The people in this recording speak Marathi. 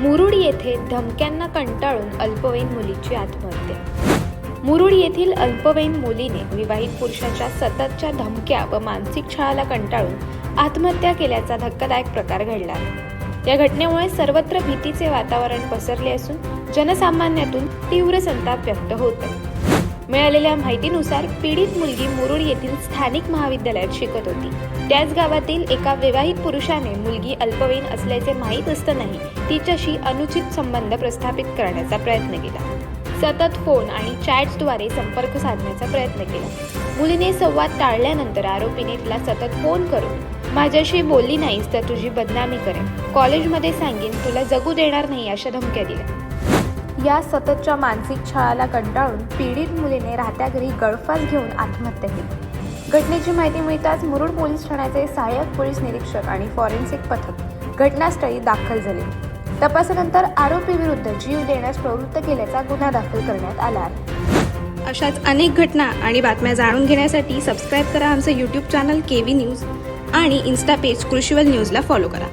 मुरुड येथे धमक्यांना कंटाळून अल्पवयीन मुलीची आत्महत्या. मुरुड येथील अल्पवयीन मुलीने विवाहित पुरुषाच्या सततच्या धमक्या व मानसिक छळाला कंटाळून आत्महत्या केल्याचा धक्कादायक प्रकार घडला. या घटनेमुळे सर्वत्र भीतीचे वातावरण पसरले असून जनसामान्यातून तीव्र संताप व्यक्त होत. आहे मिळालेल्या माहितीनुसार पीडित मुलगी मुरुड येथील स्थानिक महाविद्यालयात शिकत होती. त्याच गावातील एका विवाहित पुरुषाने मुलगी अल्पवयीन असल्याचे माहीत असतानाही तिच्याशी अनुचित संबंध प्रस्थापित करण्याचा प्रयत्न केला. सतत फोन आणि चॅट्सद्वारे संपर्क साधण्याचा प्रयत्न केला. मुलीने संवाद टाळल्यानंतर आरोपीने तिला सतत फोन करून माझ्याशी बोलली नाहीस तर तुझी बदनामी करेन. कॉलेजमध्ये सांगेन तुला जगू देणार नाही अशा धमक्या दिल्या. या सततच्या मानसिक छळाला कंटाळून पीडित मुलीने राहत्या घरी गळफास घेऊन आत्महत्या केली. घटनेची माहिती मिळताच मुरुड पोलीस ठाण्याचे सहाय्यक पोलीस निरीक्षक आणि फॉरेन्सिक पथक घटनास्थळी दाखल झाले. तपासानंतर आरोपीविरुद्ध जीव देण्यास प्रवृत्त केल्याचा गुन्हा दाखल करण्यात आला आहे. अशाच अनेक घटना आणि बातम्या जाणून घेण्यासाठी सबस्क्राईब करा आमचं YouTube channel K V News आणि इन्स्टा पेज कृषीवल न्यूजला फॉलो करा.